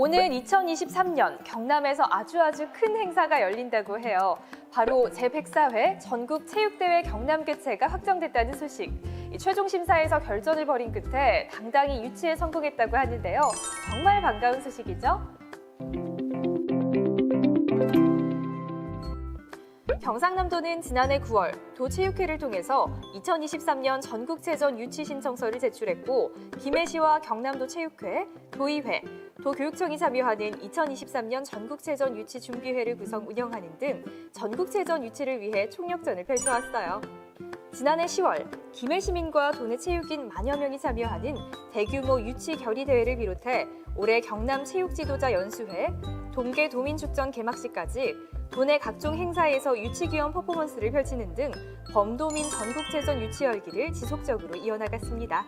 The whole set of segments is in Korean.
오늘 2023년 경남에서 아주 아주 큰 행사가 열린다고 해요. 바로 제104회 전국 체육대회 경남 개최가 확정됐다는 소식. 이 최종 심사에서 결전을 벌인 끝에 당당히 유치에 성공했다고 하는데요. 정말 반가운 소식이죠? 경상남도는 지난해 9월 도체육회를 통해서 2023년 전국체전 유치 신청서를 제출했고 김해시와 경남도 체육회, 도의회, 도교육청이 참여하는 2023년 전국체전 유치 준비회를 구성 운영하는 등 전국체전 유치를 위해 총력전을 펼쳐왔어요. 지난해 10월 김해 시민과 도내 체육인 만여 명이 참여하는 대규모 유치 결의 대회를 비롯해 올해 경남 체육 지도자 연수회, 동계 도민축전 개막식까지 도내 각종 행사에서 유치기원 퍼포먼스를 펼치는 등 범도민 전국체전 유치 열기를 지속적으로 이어나갔습니다.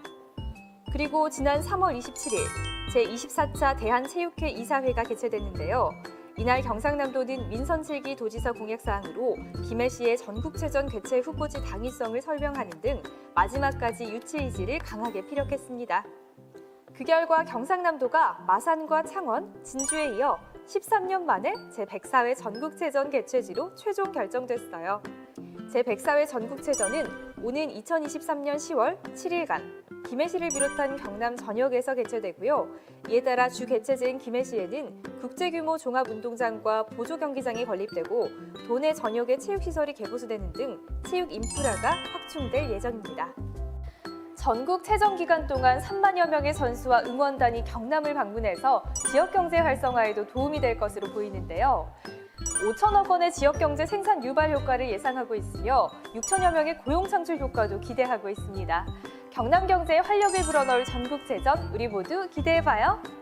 그리고 지난 3월 27일 제24차 대한체육회 이사회가 개최됐는데요. 이날 경상남도는 민선칠기 도지사 공약사항으로 김해시의 전국체전 개최 후보지 당위성을 설명하는 등 마지막까지 유치 의지를 강하게 피력했습니다. 그 결과 경상남도가 마산과 창원, 진주에 이어 13년 만에 제104회 전국체전 개최지로 최종 결정됐어요. 제104회 전국체전은 오는 2023년 10월 7일간 김해시를 비롯한 경남 전역에서 개최되고요. 이에 따라 주 개최지인 김해시에는 국제규모 종합운동장과 보조경기장이 건립되고 도내 전역의 체육시설이 개보수되는 등 체육 인프라가 확충될 예정입니다. 전국 체전 기간 동안 3만여 명의 선수와 응원단이 경남을 방문해서 지역 경제 활성화에도 도움이 될 것으로 보이는데요. 5천억 원의 지역 경제 생산 유발 효과를 예상하고 있으며 6천여 명의 고용 창출 효과도 기대하고 있습니다. 경남 경제에 활력을 불어넣을 전국체전 우리 모두 기대해봐요.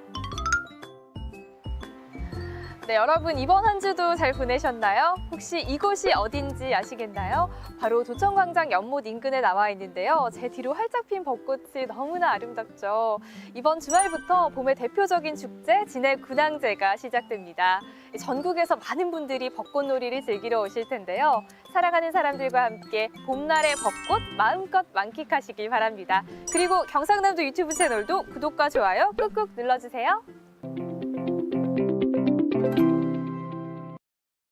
네, 여러분 이번 한 주도 잘 보내셨나요? 혹시 이곳이 어딘지 아시겠나요? 바로 도청광장 연못 인근에 나와 있는데요. 제 뒤로 활짝 핀 벚꽃이 너무나 아름답죠. 이번 주말부터 봄의 대표적인 축제 진해 군항제가 시작됩니다. 전국에서 많은 분들이 벚꽃놀이를 즐기러 오실 텐데요. 사랑하는 사람들과 함께 봄날의 벚꽃 마음껏 만끽하시길 바랍니다. 그리고 경상남도 유튜브 채널도 구독과 좋아요 꾹꾹 눌러주세요.